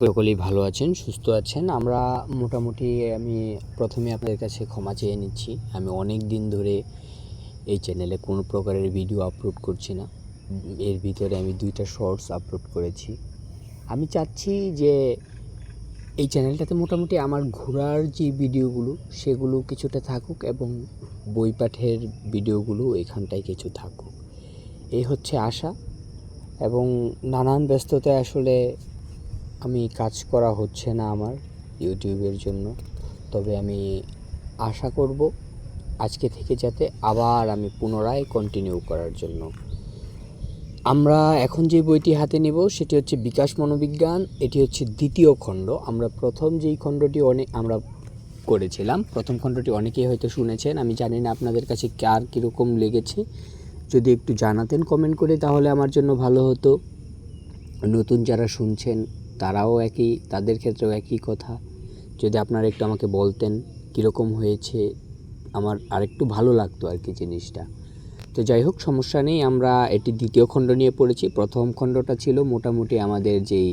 সকলেই ভালো আছেন, সুস্থ আছেন। আমরা মোটামুটি আমি প্রথমে আপনাদের কাছে ক্ষমা চেয়ে নিচ্ছি। আমি অনেক দিন ধরে এই চ্যানেলে কোনো প্রকারের ভিডিও আপলোড করছি না। এর ভিতরে আমি দুইটা শর্টস আপলোড করেছি। আমি চাচ্ছি যে এই চ্যানেলটাতে মোটামুটি আমার ঘোরার যে ভিডিওগুলো, সেগুলো কিছুটা থাকুক এবং বই পাঠের ভিডিওগুলো এখানটায় কিছু থাকুক। এই হচ্ছে আশা এবং নানান ব্যস্ততায় আসলে আমি কাজ করা হচ্ছে না আমার ইউটিউবের জন্য। তবে আমি আশা করব আজকে থেকে যাতে আবার আমি পুনরায় কন্টিনিউ করার জন্য। আমরা এখন যে বইটি হাতে নেব সেটি হচ্ছে বিকাশ মনোবিজ্ঞান, এটি হচ্ছে দ্বিতীয় খণ্ড। আমরা প্রথম যেই খণ্ডটি অনেক আমরা করেছিলাম, প্রথম খণ্ডটি অনেকেই হয়তো শুনেছেন, আমি জানি না আপনাদের কাছে কার কীরকম লেগেছে। যদি একটু জানাতেন কমেন্ট করে, তাহলে আমার জন্য ভালো হতো। নতুন যারা শুনছেন তারাও একই, তাদের ক্ষেত্রেও একই কথা। যদি আপনারা একটু আমাকে বলতেন কীরকম হয়েছে, আমার আরেকটু ভালো লাগতো আর কি জিনিসটা। তো যাই হোক, সমস্যা নেই, আমরা এটি দ্বিতীয় খণ্ড নিয়ে পড়েছি। প্রথম খণ্ডটা ছিল মোটামুটি আমাদের যেই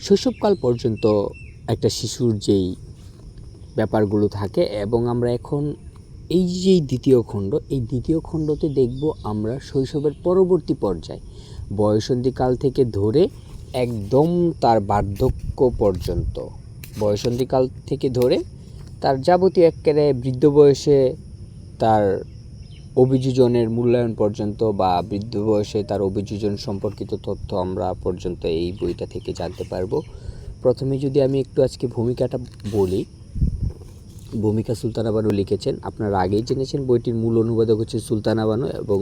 শৈশবকাল পর্যন্ত একটা শিশুর যেই ব্যাপারগুলো থাকে এবং আমরা এখন এই যে দ্বিতীয় খণ্ড, এই দ্বিতীয় খণ্ডতে দেখব আমরা শৈশবের পরবর্তী পর্যায়। বয়সন্ধিকাল থেকে ধরে একদম তার বার্ধক্য পর্যন্ত। বয়সন্ধিকাল থেকে ধরে তার যাবতীয় একেবারে বৃদ্ধ বয়সে তার অভিযোজনের মূল্যায়ন পর্যন্ত বা বৃদ্ধ বয়সে তার অভিযোজন সম্পর্কিত তথ্য আমরা পর্যন্ত এই বইটা থেকে জানতে পারব। প্রথমে যদি আমি একটু আজকে ভূমিকাটা বলি, ভূমিকা সুলতানা বানু লিখেছেন। আপনারা আগেই জেনেছেন বইটির মূল অনুবাদক হচ্ছে সুলতানা বানু এবং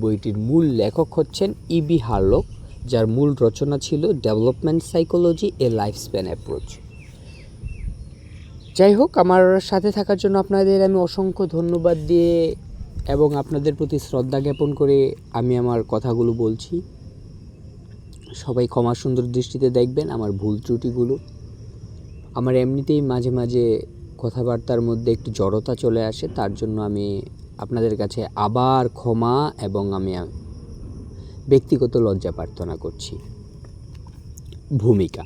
বইটির মূল লেখক হচ্ছেন ইবি হার্লক। যার মূল রচনা ছিল development psychology a life span approach. যাই হোক, আমার সাথে থাকার জন্য আপনাদের আমি অসংখ্য ধন্যবাদ দিয়ে এবং আপনাদের প্রতি শ্রদ্ধা জ্ঞাপন করে আমি আমার কথাগুলো বলছি। সবাই ক্ষমা সুন্দর দৃষ্টিতে দেখবেন আমার ভুল ত্রুটিগুলো। আমার এমনিতেই মাঝে মাঝে কথাবার্তার মধ্যে একটু জড়তা চলে আসে, তার জন্য আমি আপনাদের কাছে আবার ক্ষমা এবং আমি ব্যক্তিগত লজ্জা প্রার্থনা করছি। ভূমিকা।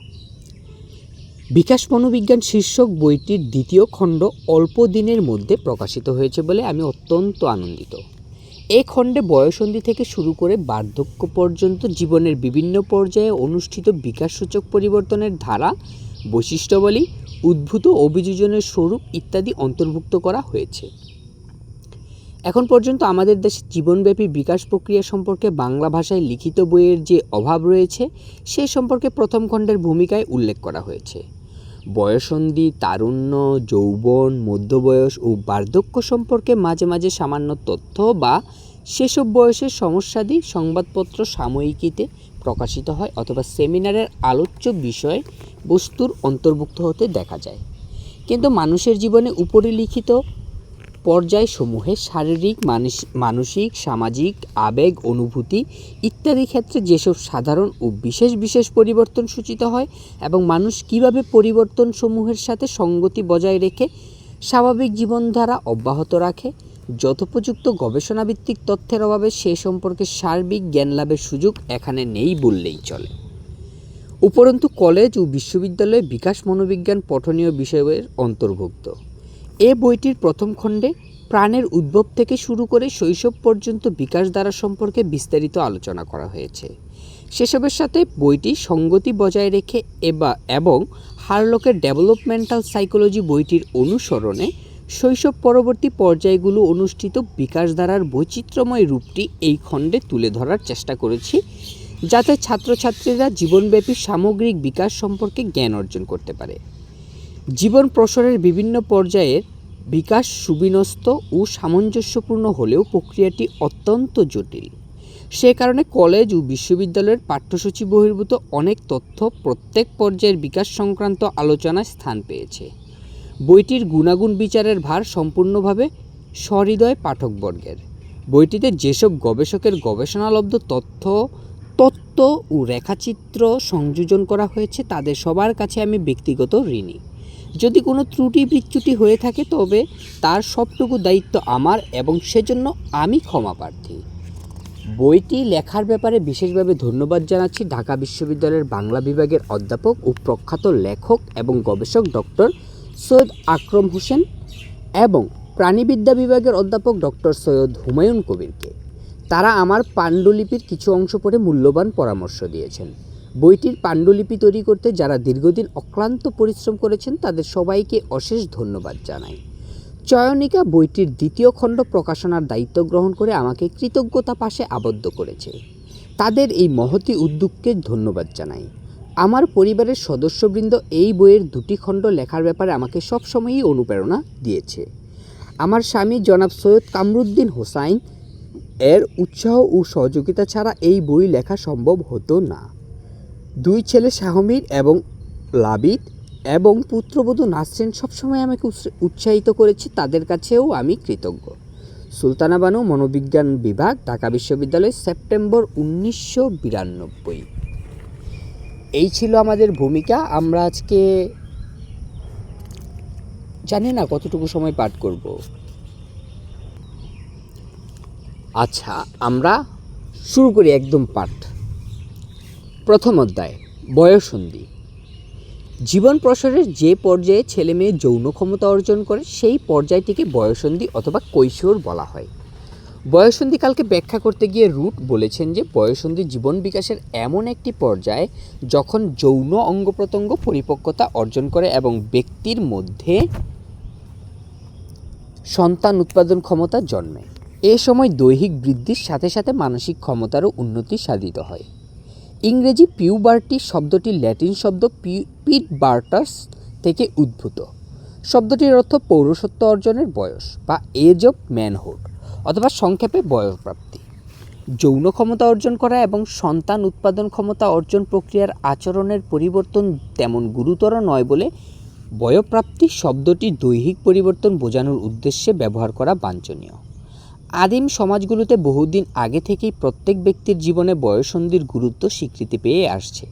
বিকাশ মনোবিজ্ঞান শীর্ষক বইটির দ্বিতীয় খণ্ড অল্প দিনের মধ্যে প্রকাশিত হয়েছে বলে আমি অত্যন্ত আনন্দিত। এ খণ্ডে বয়সন্ধি থেকে শুরু করে বার্ধক্য পর্যন্ত জীবনের বিভিন্ন পর্যায়ে অনুষ্ঠিত বিকাশসূচক পরিবর্তনের ধারা, বৈশিষ্ট্যাবলী, উদ্ভূত অভিযোজনের স্বরূপ ইত্যাদি অন্তর্ভুক্ত করা হয়েছে। এখন পর্যন্ত আমাদের দেশে জীবনব্যাপী বিকাশ প্রক্রিয়া সম্পর্কে বাংলা ভাষায় লিখিত বইয়ের যে অভাব রয়েছে, সে সম্পর্কে প্রথম খণ্ডের ভূমিকায় উল্লেখ করা হয়েছে। বয়সন্ধি, তারুণ্য, যৌবন, মধ্যবয়স ও বার্ধক্য সম্পর্কে মাঝে মাঝে সামান্য তথ্য বা সেসব বয়সের সমস্যাদি সংবাদপত্র সাময়িকীতে প্রকাশিত হয় অথবা সেমিনারের আলোচ্য বিষয় বস্তুর অন্তর্ভুক্ত হতে দেখা যায়। কিন্তু মানুষের জীবনে উপরে লিখিত পর্যায়সমূহে শারীরিক, মানস- মানসিক, সামাজিক, আবেগ, অনুভূতি ইত্যাদি ক্ষেত্রে যেসব সাধারণ ও বিশেষ বিশেষ পরিবর্তন সূচিত হয় এবং মানুষ কীভাবে পরিবর্তনসমূহের সাথে সঙ্গতি বজায় রেখে স্বাভাবিক জীবনধারা অব্যাহত রাখে, যথোপযুক্ত গবেষণাভিত্তিক তথ্যের অভাবে সে সম্পর্কে সার্বিক জ্ঞান লাভের সুযোগ এখানে নেই বললেই চলে। উপরন্তু কলেজ ও বিশ্ববিদ্যালয়ে বিকাশ মনোবিজ্ঞান পঠনীয় বিষয়ের অন্তর্ভুক্ত। এ বইটির প্রথম খণ্ডে প্রাণের উদ্ভব থেকে শুরু করে শৈশব পর্যন্ত বিকাশ ধারা সম্পর্কে বিস্তারিত আলোচনা করা হয়েছে। সেসবের সাথে বইটি সঙ্গতি বজায় রেখে এবা এবং হারলকের ডেভেলপমেন্টাল সাইকোলজি বইটির অনুসরণে শৈশব পরবর্তী পর্যায়গুলো অনুষ্ঠিত বিকাশ দ্বারার বৈচিত্র্যময় রূপটি এই খণ্ডে তুলে ধরার চেষ্টা করেছি, যাতে ছাত্রছাত্রীরা জীবনব্যাপী সামগ্রিক বিকাশ সম্পর্কে জ্ঞান অর্জন করতে পারে। জীবন প্রসারের বিভিন্ন পর্যায়ের বিকাশ সুবিন্যস্ত ও সামঞ্জস্যপূর্ণ হলেও প্রক্রিয়াটি অত্যন্ত জটিল। সে কারণে কলেজ ও বিশ্ববিদ্যালয়ের পাঠ্যসূচি বহির্ভূত অনেক তথ্য প্রত্যেক পর্যায়ের বিকাশ সংক্রান্ত আলোচনায় স্থান পেয়েছে। বইটির গুণাগুণ বিচারের ভার সম্পূর্ণভাবে সহৃদয় পাঠকবর্গের। বইটিতে যেসব গবেষকের গবেষণালব্ধ তথ্য, তত্ত্ব ও রেখাচিত্র সংযোজন করা হয়েছে, তাদের সবার কাছে আমি ব্যক্তিগত ঋণী। যদি কোনো ত্রুটি বিচ্যুতি হয়ে থাকে, তবে তার সবটুকু দায়িত্ব আমার এবং সেজন্য আমি ক্ষমা প্রার্থী। বইটি লেখার ব্যাপারে বিশেষভাবে ধন্যবাদ জানাচ্ছি ঢাকা বিশ্ববিদ্যালয়ের বাংলা বিভাগের অধ্যাপক ও প্রখ্যাত লেখক এবং গবেষক ডক্টর সৈয়দ আকরম হোসেন এবং প্রাণীবিদ্যা বিভাগের অধ্যাপক ডক্টর সৈয়দ হুমায়ুন কবিরকে। তারা আমার পাণ্ডুলিপির কিছু অংশ পড়ে মূল্যবান পরামর্শ দিয়েছেন। বইটির পাণ্ডুলিপি তৈরি করতে যারা দীর্ঘদিন অক্লান্ত পরিশ্রম করেছেন, তাদের সবাইকে অশেষ ধন্যবাদ জানাই। চয়নিকা বইটির দ্বিতীয় খণ্ড প্রকাশনার দায়িত্ব গ্রহণ করে আমাকে কৃতজ্ঞতা পাশে আবদ্ধ করেছে। তাদের এই মহতি উদ্যোগকে ধন্যবাদ জানাই। আমার পরিবারের সদস্যবৃন্দ এই বইয়ের দুটি খণ্ড লেখার ব্যাপারে আমাকে সবসময়ই অনুপ্রেরণা দিয়েছে। আমার স্বামী জনাব সৈয়দ কামরুদ্দিন হোসাইন এর উৎসাহ ও সহযোগিতা ছাড়া এই বই লেখা সম্ভব হতো না। দুই ছেলে শাহমীর এবং লাবিদ এবং পুত্রবধূ নাসরিন সবসময় আমাকে উৎস- উৎসাহিত করেছে, তাদের কাছেও আমি কৃতজ্ঞ। সুলতানা বানু মনোবিজ্ঞান বিভাগ, ঢাকা বিশ্ববিদ্যালয়, সেপ্টেম্বর উনিশশো বিরানব্বই। এই ছিল আমাদের ভূমিকা। আমরা আজকে জানি না কতটুকু সময় পাঠ করব। আচ্ছা আমরা শুরু করি একদম পাঠ। প্রথম অধ্যায়, বয়সন্ধি। জীবন প্রসারের যে পর্যায়ে ছেলে মেয়ে যৌন ক্ষমতা অর্জন করে, সেই পর্যায়টিকে বয়সন্ধি অথবা কৈশোর বলা হয়। বয়সন্ধিকালকে ব্যাখ্যা করতে গিয়ে রুট বলেছেন যে, বয়সন্ধি জীবন বিকাশের এমন একটি পর্যায় যখন যৌন অঙ্গ প্রত্যঙ্গ পরিপক্কতা অর্জন করে এবং ব্যক্তির মধ্যে সন্তান উৎপাদন ক্ষমতা জন্মে এ সময় দৈহিক বৃদ্ধির সাথে সাথে মানসিক ক্ষমতারও উন্নতি সাধিত হয়। ইংরেজি পিউবার্টি শব্দটি ল্যাটিন শব্দ পি, পিট বার্টাস থেকে উদ্ভূত। শব্দটির অর্থ পৌরসত্ব অর্জনের বয়স বা এজ অফ ম্যানহুড অথবা সংক্ষেপে বয়ঃপ্রাপ্তি যৌন ক্ষমতা অর্জন করা এবং সন্তান উৎপাদন ক্ষমতা অর্জন প্রক্রিয়ার আচরণের পরিবর্তন তেমন গুরুতর নয় বলে বয়ঃপ্রাপ্তি শব্দটি দৈহিক পরিবর্তন বোঝানোর উদ্দেশ্যে ব্যবহার করা বাঞ্ছনীয়। আদিম সমাজগুলোতে বহুদিন আগে থেকেই প্রত্যেক ব্যক্তির জীবনে বয়সন্ধির গুরুত্ব স্বীকৃতি পেয়ে আসছে।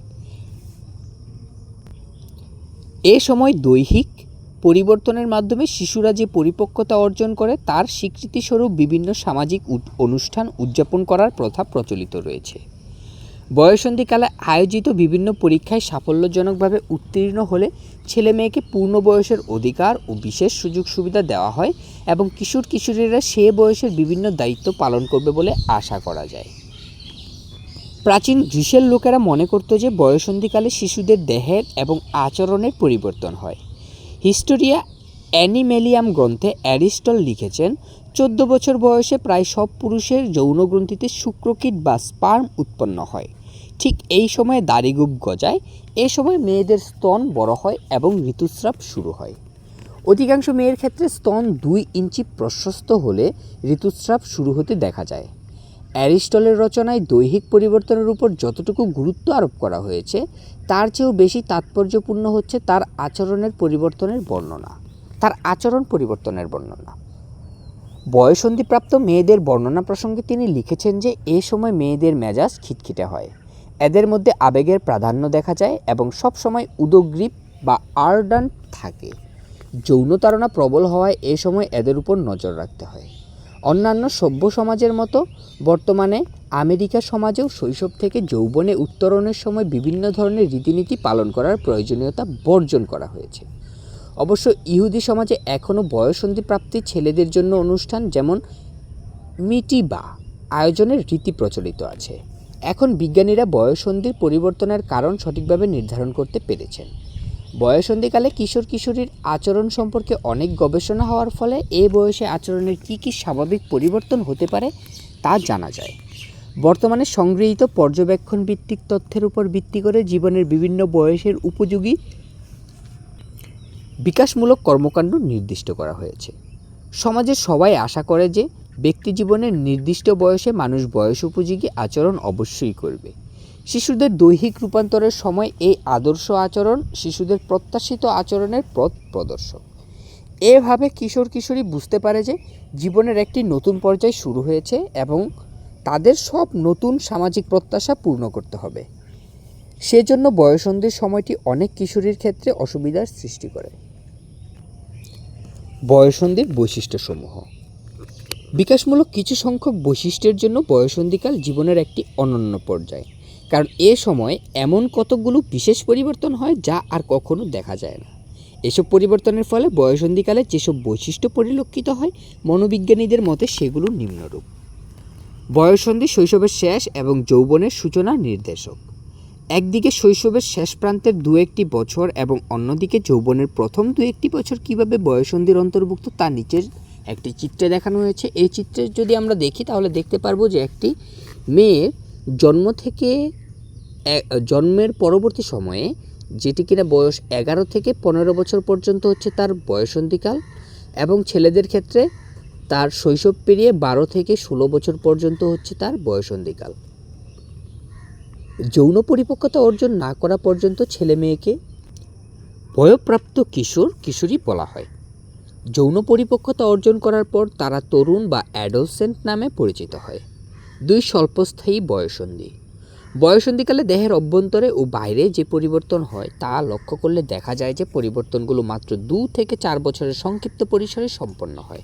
এ সময় দৈহিক পরিবর্তনের মাধ্যমে শিশুরা যে পরিপক্কতা অর্জন করে, তার স্বীকৃতিস্বরূপ বিভিন্ন সামাজিক অনুষ্ঠান উদযাপন করার প্রথা প্রচলিত রয়েছে। বয়সন্ধিকালে আয়োজিত বিভিন্ন পরীক্ষায় সাফল্যজনকভাবে উত্তীর্ণ হলে ছেলে মেয়েকে পূর্ণ বয়সের অধিকার ও বিশেষ সুযোগ সুবিধা দেওয়া হয় এবং কিশোর কিশোরীরা সে বয়সের বিভিন্ন দায়িত্ব পালন করবে বলে আশা করা যায়। প্রাচীন গ্রীসের লোকেরা মনে করত যে বয়সন্ধিকালে শিশুদের দেহের এবং আচরণের পরিবর্তন হয়। হিস্টোরিয়া অ্যানিমেলিয়াম গ্রন্থে অ্যারিস্টল লিখেছেন, চোদ্দ বছর বয়সে প্রায় সব পুরুষের যৌনগ্রন্থিতে শুক্রকিট বা স্পার্ম উৎপন্ন হয়। ঠিক এই সময়ে দাড়িগুপ গজায়, এ সময় মেয়েদের স্তন বড় হয় এবং ঋতুস্রাব শুরু হয়। অধিকাংশ মেয়ের ক্ষেত্রে স্তন দুই ইঞ্চি প্রশস্ত হলে ঋতুস্রাব শুরু হতে দেখা যায়। অ্যারিস্টলের রচনায় দৈহিক পরিবর্তনের উপর যতটুকু গুরুত্ব আরোপ করা হয়েছে, তার চেয়েও বেশি তাৎপর্যপূর্ণ হচ্ছে তার আচরণের পরিবর্তনের বর্ণনা। তার আচরণ পরিবর্তনের বর্ণনা। বয়সন্ধিপ্রাপ্ত মেয়েদের বর্ণনা প্রসঙ্গে তিনি লিখেছেন যে, এ সময় মেয়েদের মেজাজ খিটখিটে হয়। এদের মধ্যে আবেগের প্রাধান্য দেখা যায় এবং সব সময় উদগ্রীব বা আর্ডান্ট থাকে। যৌন যৌনতারণা প্রবল হওয়ায় এ সময় এদের উপর নজর রাখতে হয়। অন্যান্য সভ্য সমাজের মতো বর্তমানে আমেরিকা সমাজেও শৈশব থেকে যৌবনে উত্তরণের সময় বিভিন্ন ধরনের রীতিনীতি পালন করার প্রয়োজনীয়তা বর্জন করা হয়েছে। অবশ্য ইহুদি সমাজে এখনও বয়সন্ধি প্রাপ্তি ছেলেদের জন্য অনুষ্ঠান যেমন মিটিবা আয়োজনের রীতি প্রচলিত আছে। এখন বিজ্ঞানীরা বয়সন্ধির পরিবর্তনের কারণ সঠিকভাবে নির্ধারণ করতে পেরেছেন। বয়সন্ধিকালে কিশোর কিশোরীর আচরণ সম্পর্কে অনেক গবেষণা হওয়ার ফলে এ বয়সে আচরণের কী কী স্বাভাবিক পরিবর্তন হতে পারে তা জানা যায়। বর্তমানে সংগৃহীত পর্যবেক্ষণ ভিত্তিক তথ্যের উপর ভিত্তি করে জীবনের বিভিন্ন বয়সের উপযোগী বিকাশমূলক কর্মকাণ্ড নির্দিষ্ট করা হয়েছে। সমাজের সবাই আশা করে যে ব্যক্তি জীবনের নির্দিষ্ট বয়সে মানুষ বয়স উপযোগী আচরণ অবশ্যই করবে। শিশুদের দৈহিক রূপান্তরের সময় এই আদর্শ আচরণ শিশুদের প্রত্যাশিত আচরণের পথ প্রদর্শক। এভাবে কিশোর কিশোরী বুঝতে পারে যে জীবনের একটি নতুন পর্যায় শুরু হয়েছে এবং তাদের সব নতুন সামাজিক প্রত্যাশা পূর্ণ করতে হবে। সেজন্য বয়সন্ধির সময়টি অনেক কিশোরীর ক্ষেত্রে অসুবিধার সৃষ্টি করে। বয়সন্ধির বৈশিষ্ট্যসমূহ বিকাশমূলক কিছু সংখ্যক বৈশিষ্ট্যের জন্য বয়সন্ধিকাল জীবনের একটি অনন্য পর্যায়। কারণ এ সময় এমন কতকগুলো বিশেষ পরিবর্তন হয় যা আর কখনো দেখা যায় না। এসব পরিবর্তনের ফলে বয়সন্ধিকালে যেসব বৈশিষ্ট্য পরিলক্ষিত হয়, মনোবিজ্ঞানীদের মতে সেগুলো নিম্নরূপ। বয়সন্ধি শৈশবের শেষ এবং যৌবনের সূচনা নির্দেশক। একদিকে শৈশবের শেষ প্রান্তের দু একটি বছর এবং অন্যদিকে যৌবনের প্রথম দু একটি বছর কীভাবে বয়সন্ধির অন্তর্ভুক্ত তা নিচের একটি চিত্রে দেখানো হয়েছে। এই চিত্রে যদি আমরা দেখি, তাহলে দেখতে পারব যে একটি মেয়ের জন্ম থেকে জন্মের পরবর্তী সময়ে, যেটি কিনা বয়স এগারো থেকে পনেরো বছর পর্যন্ত হচ্ছে তার বয়সন্ধিকাল এবং ছেলেদের ক্ষেত্রে তার শৈশব পেরিয়ে বারো থেকে ষোলো বছর পর্যন্ত হচ্ছে তার বয়সন্ধিকাল। যৌন পরিপক্কতা অর্জন না করা পর্যন্ত ছেলে মেয়েকে বয়প্রাপ্ত কিশোর, কিশোরী বলা হয়। যৌন পরিপক্কতা অর্জন করার পর তারা তরুণ বা অ্যাডোলসেন্ট নামে পরিচিত হয়। দুই স্বল্পস্থায়ী বয়সন্ধি। বয়সন্ধিকালে দেহের অভ্যন্তরে ও বাইরে যে পরিবর্তন হয় তা লক্ষ্য করলে দেখা যায় যে পরিবর্তনগুলো মাত্র দু থেকে চার বছরের সংক্ষিপ্ত পরিসরে সম্পন্ন হয়।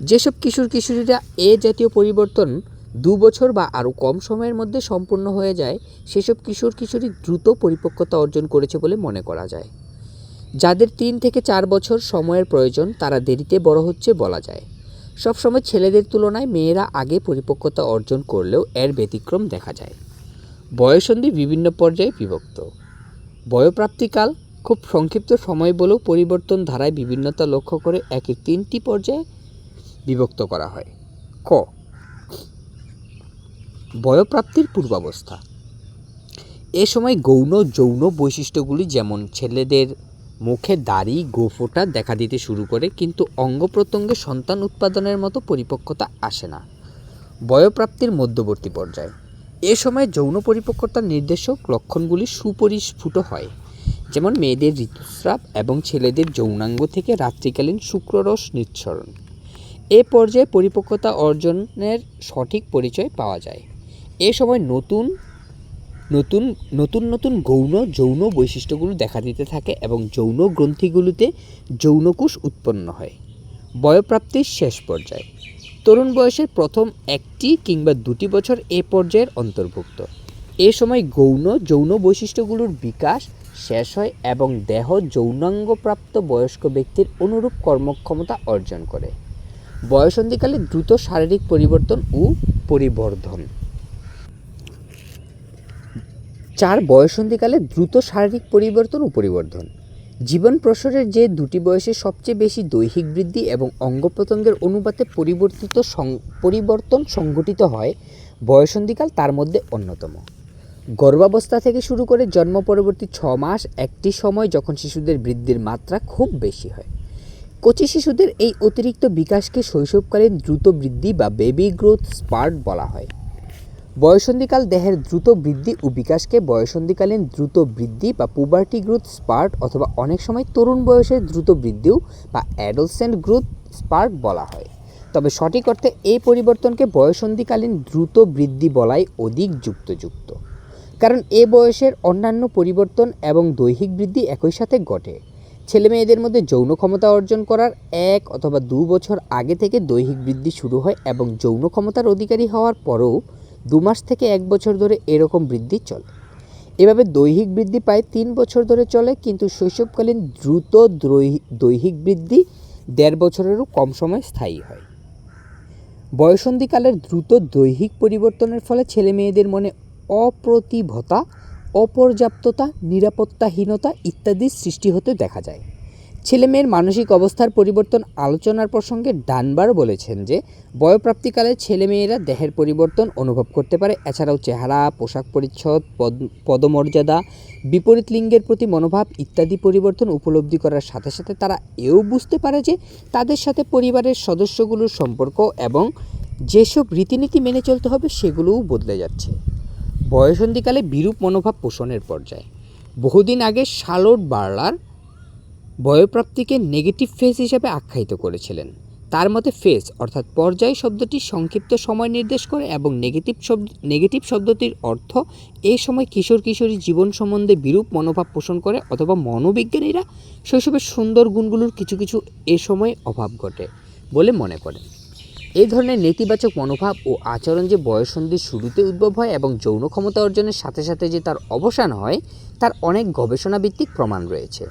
যেসব কিশোর কিশোরীরা এ জাতীয় পরিবর্তন দু বছর বা আরও কম সময়ের মধ্যে সম্পূর্ণ হয়ে যায়, সেসব কিশোর কিশোরী দ্রুত পরিপক্কতা অর্জন করেছে বলে মনে করা যায়। যাদের তিন থেকে চার বছর সময়ের প্রয়োজন, তারা দেরিতে বড় হচ্ছে বলা যায়। সবসময় ছেলেদের তুলনায় মেয়েরা আগে পরিপক্কতা অর্জন করলেও এর ব্যতিক্রম দেখা যায়। বয়সন্ধি বিভিন্ন পর্যায়ে বিভক্ত। বয়প্রাপ্তিকাল খুব সংক্ষিপ্ত সময় বলেও পরিবর্তন ধারায় বিভিন্নতা লক্ষ্য করে একে তিনটি পর্যায়ে বিভক্ত করা হয়। ক। বয়প্রাপ্তির পূর্বাবস্থা। এ সময় গৌণ, যৌন বৈশিষ্ট্যগুলি যেমন ছেলেদের মুখে দাড়ি, গোফোটা দেখা দিতে শুরু করে, কিন্তু অঙ্গ প্রত্যঙ্গে সন্তান উৎপাদনের মতো পরিপক্কতা আসে না। বয়প্রাপ্তির মধ্যবর্তী পর্যায়। এ সময় যৌন পরিপক্কতার নির্দেশক লক্ষণগুলি সুপরিস্ফুট হয়, যেমন মেয়েদের ঋতুস্রাব এবং ছেলেদের যৌনাঙ্গ থেকে রাত্রিকালীন শুক্ররস নিঃসরণ। এ পর্যায়ে পরিপক্কতা অর্জনের সঠিক পরিচয় পাওয়া যায়। এ সময় নতুন নতুন নতুন নতুন গৌণ, যৌন বৈশিষ্ট্যগুলো দেখা দিতে থাকে এবং যৌন গ্রন্থিগুলোতে যৌনকোষ উৎপন্ন হয়। বয়প্রাপ্তির শেষ পর্যায়ে। তরুণ বয়সের প্রথম একটি কিংবা দুটি বছর এ পর্যায়ের অন্তর্ভুক্ত। এ সময় গৌণ, যৌন বৈশিষ্ট্যগুলোর বিকাশ শেষ হয় এবং দেহ যৌনাঙ্গপ্রাপ্ত বয়স্ক ব্যক্তির অনুরূপ কর্মক্ষমতা অর্জন করে। বয়সন্ধিকালে দ্রুত শারীরিক পরিবর্তন ও পরিবর্ধন। চার বয়সন্ধিকালে দ্রুত শারীরিক পরিবর্তন ও পরিবর্ধন। জীবন প্রসরের যে দুটি বয়সে সবচেয়ে বেশি দৈহিক বৃদ্ধি এবং অঙ্গ প্রত্যঙ্গের অনুপাতে পরিবর্তিত পরিবর্তন সংঘটিত হয়, বয়সন্ধিকাল তার মধ্যে অন্যতম। গর্ভাবস্থা থেকে শুরু করে জন্ম পরবর্তী ছ মাস একটি সময় যখন শিশুদের বৃদ্ধির মাত্রা খুব বেশি হয়। কচি শিশুদের এই অতিরিক্ত বিকাশকে শৈশবকালীন দ্রুত বৃদ্ধি বা বেবি গ্রোথ স্পার্ট বলা হয়। বয়সন্ধিকাল দেহের দ্রুত বৃদ্ধি ও বিকাশকে বয়সন্ধিকালীন দ্রুত বৃদ্ধি বা পুবার্টি গ্রোথ স্পার্ট অথবা অনেক সময় তরুণ বয়সের দ্রুত বৃদ্ধিও বা অ্যাডোলসেন্ট গ্রোথ স্পার্ট বলা হয়। তবে সঠিক অর্থে এই পরিবর্তনকে বয়সন্ধিকালীন দ্রুত বৃদ্ধি বলাই অধিক যুক্তযুক্ত। কারণ এ বয়সের অন্যান্য পরিবর্তন এবং দৈহিক বৃদ্ধি একই সাথে ঘটে। ছেলে মেয়েদের মধ্যে যৌন ক্ষমতা অর্জন করার এক অথবা দু বছর আগে থেকে দৈহিক বৃদ্ধি শুরু হয় এবং যৌন ক্ষমতার অধিকারী হওয়ার পরেও দু মাস থেকে এক বছর ধরে এরকম বৃদ্ধি চলে। এভাবে দৈহিক বৃদ্ধি প্রায় তিন বছর ধরে চলে, কিন্তু শৈশবকালীন দ্রুত দ্রৈ- দৈহিক বৃদ্ধি দেড় বছরেরও কম সময় স্থায়ী হয়। বয়সন্ধিকালের দ্রুত দৈহিক পরিবর্তনের ফলে ছেলে মেয়েদের মনে অপ্রতিভতা, অপর্যাপ্ততা, নিরাপত্তাহীনতা ইত্যাদির সৃষ্টি হতে দেখা যায়। ছেলেমেয়ের মানসিক অবস্থার পরিবর্তন আলোচনার প্রসঙ্গে ডানবার বলেছেন যে, বয়প্রাপ্তিকালে ছেলেমেয়েরা দেহের পরিবর্তন অনুভব করতে পারে। এছাড়াও চেহারা, পোশাক পরিচ্ছদ, পদ, পদমর্যাদা, বিপরীত লিঙ্গের প্রতি মনোভাব ইত্যাদি পরিবর্তন উপলব্ধি করার সাথে সাথে তারা এও বুঝতে পারে যে, তাদের সাথে পরিবারের সদস্যগুলোর সম্পর্ক এবং যেসব রীতিনীতি মেনে চলতে হবে সেগুলোও বদলে যাচ্ছে। বয়সন্ধিকালে বিরূপ মনোভাব পোষণের পর্যায়ে। বহুদিন আগে শার্লোট বার্লার বয়প্রাপ্তিকে নেগেটিভ ফেজ হিসেবে আখ্যায়িত করেছিলেন। তার মতে ফেজ অর্থাৎ পর্যায় শব্দটি সংক্ষিপ্ত সময় নির্দেশ করে এবং নেগেটিভ শব্দ নেগেটিভ শব্দটির অর্থ এই সময় কিশোর কিশোরী জীবন সম্বন্ধে বিরূপ মনোভাব পোষণ করে অথবা মনোবিজ্ঞানীরা শৈশবের সুন্দর গুণগুলোর কিছু কিছু এ সময় অভাব ঘটে বলে মনে করেন। এই ধরনের নেতিবাচক মনোভাব ও আচরণ যে বয়সন্ধির শুরুতে উদ্ভব হয় এবং যৌন ক্ষমতা অর্জনের সাথে সাথে যে তার অবসান হয়, তার অনেক গবেষণা ভিত্তিক প্রমাণ রয়েছে।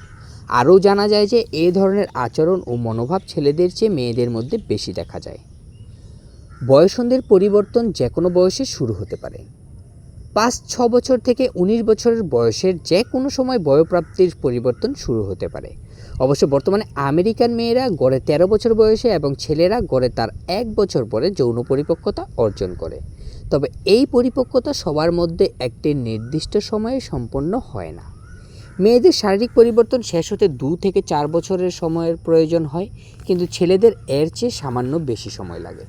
আরও জানা যায় যে এ ধরনের আচরণ ও মনোভাব ছেলেদের চেয়ে মেয়েদের মধ্যে বেশি দেখা যায়। বয়সন্ধির পরিবর্তন যে কোনো বয়সে শুরু হতে পারে। পাঁচ, ছ বছর থেকে উনিশ বছরের বয়সের যে কোনো সময় বয়প্রাপ্তির পরিবর্তন শুরু হতে পারে। অবশ্য বর্তমানে আমেরিকান মেয়েরা গড়ে তেরো বছর বয়সে এবং ছেলেরা গড়ে তার এক বছর পরে যৌন পরিপক্কতা অর্জন করে। তবে এই পরিপক্কতা সবার মধ্যে একটি নির্দিষ্ট সময়ে সম্পন্ন হয় না। মেয়েদের শারীরিক পরিবর্তন শেষ হতে দু থেকে চার বছরের সময়ের প্রয়োজন হয়, কিন্তু ছেলেদের এর চেয়ে সামান্য বেশি সময় লাগে।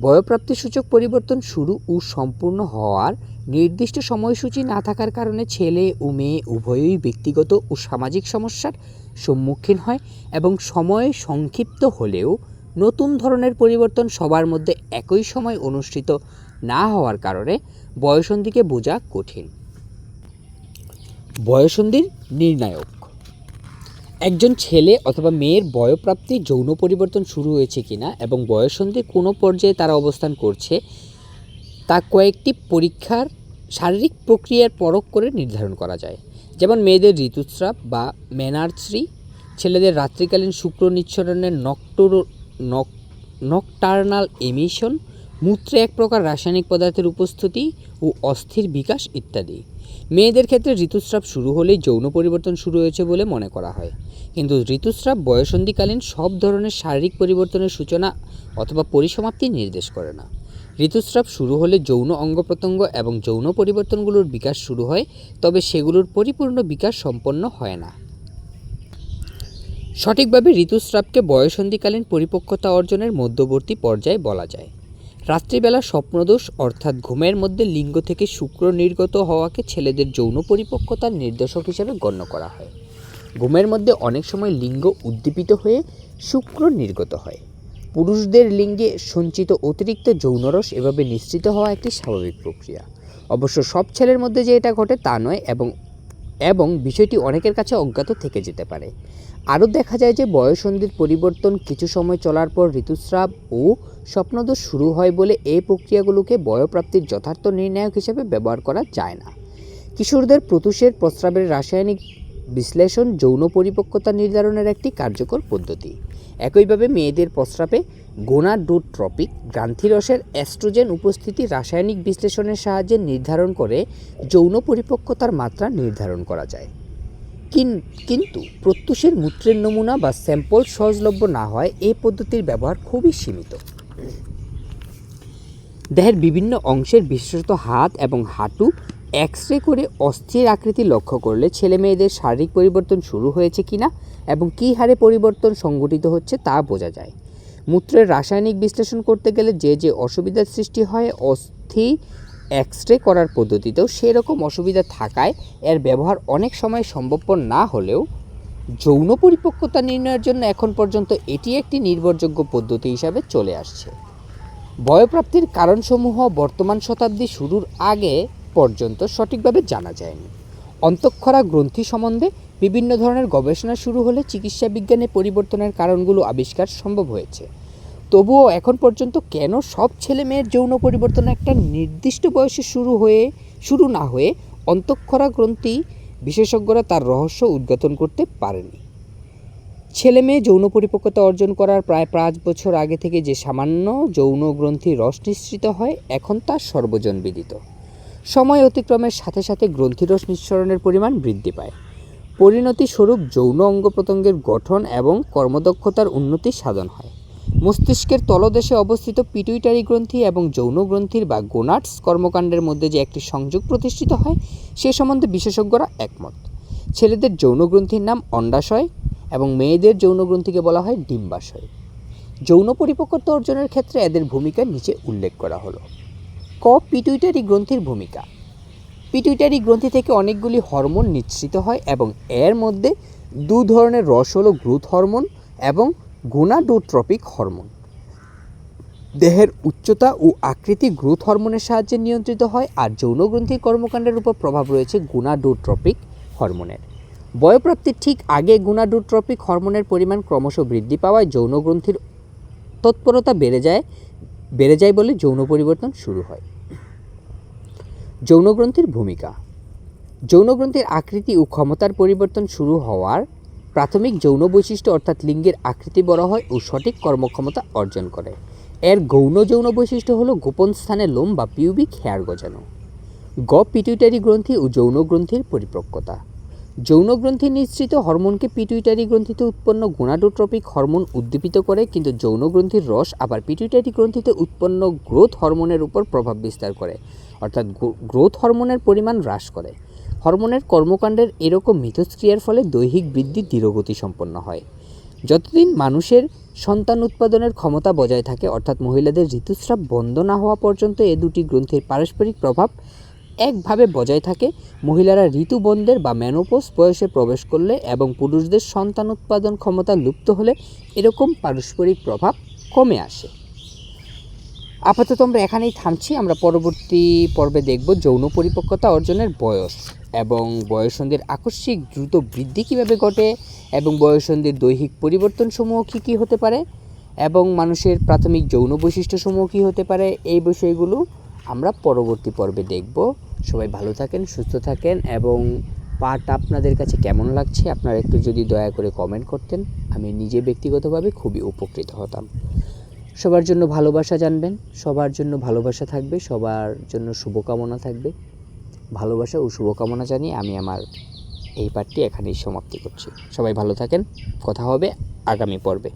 বয়প্রাপ্তি সূচক পরিবর্তন শুরু ও সম্পূর্ণ হওয়ার নির্দিষ্ট সময়সূচি না থাকার কারণে ছেলে ও মেয়ে উভয়ই ব্যক্তিগত ও সামাজিক সমস্যার সম্মুখীন হয় এবং সময় সংক্ষিপ্ত হলেও নতুন ধরনের পরিবর্তন সবার মধ্যে একই সময় অনুষ্ঠিত না হওয়ার কারণে বয়সন্ধিকে বোঝা কঠিন। বয়সন্ধির নির্ণায়ক। একজন ছেলে অথবা মেয়ের বয়প্রাপ্তি যৌন পরিবর্তন শুরু হয়েছে কিনা এবং বয়সন্ধির কোনো পর্যায়ে তারা অবস্থান করছে, তা কয়েকটি পরীক্ষার শারীরিক প্রক্রিয়ার পরখ করে নির্ধারণ করা যায়। যেমন মেয়েদের ঋতুস্রাব বা মেনার্সি ছেলেদের রাত্রিকালীন শুক্র নিঃসরণের নক্টোর নকটার্নাল এমিশন মূত্রে এক প্রকার রাসায়নিক পদার্থের উপস্থিতি ও অস্থির বিকাশ ইত্যাদি। মেয়েদের ক্ষেত্রে ঋতুস্রাব শুরু হলেই যৌন পরিবর্তন শুরু হয়েছে বলে মনে করা হয়। কিন্তু ঋতুস্রাব বয়সন্ধিকালীন সব ধরনের শারীরিক পরিবর্তনের সূচনা অথবা পরিসমাপ্তি নির্দেশ করে না। ঋতুস্রাব শুরু হলে যৌন অঙ্গ প্রত্যঙ্গ এবং যৌন পরিবর্তনগুলোর বিকাশ শুরু হয়, তবে সেগুলোর পরিপূর্ণ বিকাশ সম্পন্ন হয় না। সঠিকভাবে ঋতুস্রাবকে বয়সন্ধিকালীন পরিপক্কতা অর্জনের মধ্যবর্তী পর্যায়ে বলা যায়। রাত্রিবেলা স্বপ্নদোষ, অর্থাৎ ঘুমের মধ্যে লিঙ্গ থেকে শুক্র নির্গত হওয়াকে ছেলেদের যৌন পরিপক্কতার নির্দেশক হিসেবে গণ্য করা হয়। ঘুমের মধ্যে অনেক সময় লিঙ্গ উদ্দীপিত হয়ে শুক্র নির্গত হয়। পুরুষদের লিঙ্গে সঞ্চিত অতিরিক্ত যৌনরস এভাবে নিশ্চিত হওয়া একটি স্বাভাবিক প্রক্রিয়া। অবশ্য সব ছেলের মধ্যে যে এটা ঘটে তা নয় এবং এবং বিষয়টি অনেকের কাছে অজ্ঞাত থেকে যেতে পারে। আরও দেখা যায় যে বয়সন্ধির পরিবর্তন কিছু সময় চলার পর ঋতুস্রাব ও স্বপ্নদোষ শুরু হয় বলে এই প্রক্রিয়াগুলোকে বয়প্রাপ্তির যথার্থ নির্ণায়ক হিসেবে ব্যবহার করা যায় না। কিশোরদের প্রতুষের প্রস্রাবের রাসায়নিক বিশ্লেষণ, যৌন পরিপক্কতা নির্ধারণের একটি কার্যকর পদ্ধতি। একইভাবে মেয়েদের প্রস্রাবে গোনাডোট্রপিক গ্রান্থিরসের অ্যাস্ট্রোজেন উপস্থিতি রাসায়নিক বিশ্লেষণের সাহায্যে নির্ধারণ করে যৌন পরিপক্কতার মাত্রা নির্ধারণ করা যায়। কিন- কিন্তু প্রত্যুষের মূত্রের নমুনা বা স্যাম্পল সহজলভ্য না হয় এই পদ্ধতির ব্যবহার খুবই সীমিত। দেহের বিভিন্ন অংশের বিশেষত হাত এবং হাঁটু এক্স রে করে অস্থির আকৃতি লক্ষ্য করলে ছেলে মেয়েদের শারীরিক পরিবর্তন শুরু হয়েছে কিনা এবং কী হারে পরিবর্তন সংঘটিত হচ্ছে তা বোঝা যায়। মূত্রের রাসায়নিক বিশ্লেষণ করতে গেলে যে যে অসুবিধার সৃষ্টি হয়, অস্থি এক্স রে করার পদ্ধতিতেও সেরকম অসুবিধা থাকায় এর ব্যবহার অনেক সময় সম্ভবপর না হলেও যৌন পরিপক্কতা নির্ণয়ের জন্য এখন পর্যন্ত এটি একটি নির্ভরযোগ্য পদ্ধতি হিসাবে চলে আসছে। বয়প্রাপ্তির কারণসমূহ বর্তমান শতাব্দী শুরুর আগে পর্যন্ত সঠিকভাবে জানা যায়নি। অন্তঃক্ষরা গ্রন্থি সম্বন্ধে বিভিন্ন ধরনের গবেষণা শুরু হলে চিকিৎসা বিজ্ঞানে পরিবর্তনের কারণগুলো আবিষ্কার সম্ভব হয়েছে। তবুও এখন পর্যন্ত কেন সব ছেলে মেয়ের যৌন পরিবর্তন একটা নির্দিষ্ট বয়সে শুরু হয়ে, শুরু না হয়ে অন্তঃক্ষরা গ্রন্থি বিশেষজ্ঞরা তার রহস্য উদ্ঘাটন করতে পারেনি ছেলে মেয়ে যৌন পরিপক্কতা অর্জন করার প্রায় পাঁচ বছর আগে থেকে যে সামান্য যৌন গ্রন্থি রস নিঃসৃত হয়, এখন তা সর্বজন বিদিত। সময় অতিক্রমের সাথে সাথে গ্রন্থিরস নিঃসরণের পরিমাণ বৃদ্ধি পায়। পরিণতি স্বরূপ যৌন অঙ্গ প্রত্যঙ্গের গঠন এবং কর্মদক্ষতার উন্নতি সাধন হয়। মস্তিষ্কের তলদেশে অবস্থিত পিটুইটারি গ্রন্থি এবং যৌন গ্রন্থির বা গোনাটস কর্মকাণ্ডের মধ্যে যে একটি সংযোগ প্রতিষ্ঠিত হয়, সে সম্বন্ধে বিশেষজ্ঞরা একমত। ছেলেদের যৌন গ্রন্থির নাম অন্ডাশয় এবং মেয়েদের যৌন গ্রন্থিকে বলা হয় ডিম্বাশয়। যৌন পরিপক্কতা অর্জনের ক্ষেত্রে এদের ভূমিকা নিচে উল্লেখ করা হলো। ক, পিটুইটারি গ্রন্থির ভূমিকা। পিটুইটারি গ্রন্থি থেকে অনেকগুলি হরমোন নিঃসৃত হয় এবং এর মধ্যে দু ধরনের রস হলো গ্রোথ হরমোন এবং গোনাডোট্রপিক হরমোন। দেহের উচ্চতা ও আকৃতি গ্রোথ হরমোনের সাহায্যে নিয়ন্ত্রিত হয় আর যৌন গ্রন্থির কর্মকাণ্ডের উপর প্রভাব রয়েছে গুণাডোট্রপিক হরমোনের। বয়প্রাপ্তির ঠিক আগে গুণাডোট্রপিক হরমোনের পরিমাণ ক্রমশ বৃদ্ধি পাওয়ায় যৌন গ্রন্থির তৎপরতা বেড়ে যায় বেড়ে যায় বলে যৌন পরিবর্তন শুরু হয়। যৌনগ্রন্থির ভূমিকা। যৌনগ্রন্থির আকৃতি ও ক্ষমতার পরিবর্তন শুরু হওয়ার প্রাথমিক যৌন বৈশিষ্ট্য অর্থাৎ লিঙ্গের আকৃতি বড় হয় ও সঠিক কর্মক্ষমতা অর্জন করে। এর গৌণ যৌন বৈশিষ্ট্য হলো গোপন স্থানে লোম বা পিউবিক হেয়ার গজানো। গ পিটুইটারি গ্রন্থি ও যৌন গ্রন্থির পরিপক্কতা। যৌন গ্রন্থি নিঃসৃত হরমোনকে পিটুইটারি গ্রন্থিতে উৎপন্ন গোনাডোট্রপিক হরমোন উদ্দীপিত করে, কিন্তু যৌন গ্রন্থির রস আবার পিটুইটারি গ্রন্থিতে উৎপন্ন গ্রোথ হরমোনের উপর প্রভাব বিস্তার করে, অর্থাৎ গ্রোথ হরমোনের পরিমাণ হ্রাস করে। হরমোনের কর্মকাণ্ডের এরকম মিথস্ক্রিয়ার ফলে দৈহিক বৃদ্ধি ধীরগতি সম্পন্ন হয়। যতদিন মানুষের সন্তান উৎপাদনের ক্ষমতা বজায় থাকে, অর্থাৎ মহিলাদের ঋতুস্রাব বন্ধ না হওয়া পর্যন্ত এ দুটি গ্রন্থের পারস্পরিক প্রভাব একভাবে বজায় থাকে, মহিলারা ঋতুবন্ধের বা ম্যানোপোজ বয়সে প্রবেশ করলে এবং পুরুষদের সন্তান উৎপাদন ক্ষমতা লুপ্ত হলে এরকম পারস্পরিক প্রভাব কমে আসে। আপাতত আমরা এখানেই থামছি। আমরা পরবর্তী পর্বে দেখব যৌন পরিপক্কতা অর্জনের বয়স এবং বয়সন্ধির আকস্মিক দ্রুত বৃদ্ধি কীভাবে ঘটে এবং বয়সন্ধির দৈহিক পরিবর্তনসমূহ কী কী হতে পারে এবং মানুষের প্রাথমিক যৌন বৈশিষ্ট্যসমূহ কী হতে পারে এই বিষয়গুলো আমরা পরবর্তী পর্বে দেখব। সবাই ভালো থাকেন, সুস্থ থাকেন এবং পাঠ আপনাদের কাছে কেমন লাগছে আপনারা একটু যদি দয়া করে কমেন্ট করতেন, আমি নিজে ব্যক্তিগতভাবে খুবই উপকৃত হতাম। সবার জন্য ভালোবাসা জানবেন, সবার জন্য ভালোবাসা থাকবে, সবার জন্য শুভকামনা থাকবে। ভালোবাসা ও শুভকামনা জানিয়ে আমি আমার এই পাঠটি এখানেই সমাপ্তি করছি। সবাই ভালো থাকেন, কথা হবে আগামী পর্বে।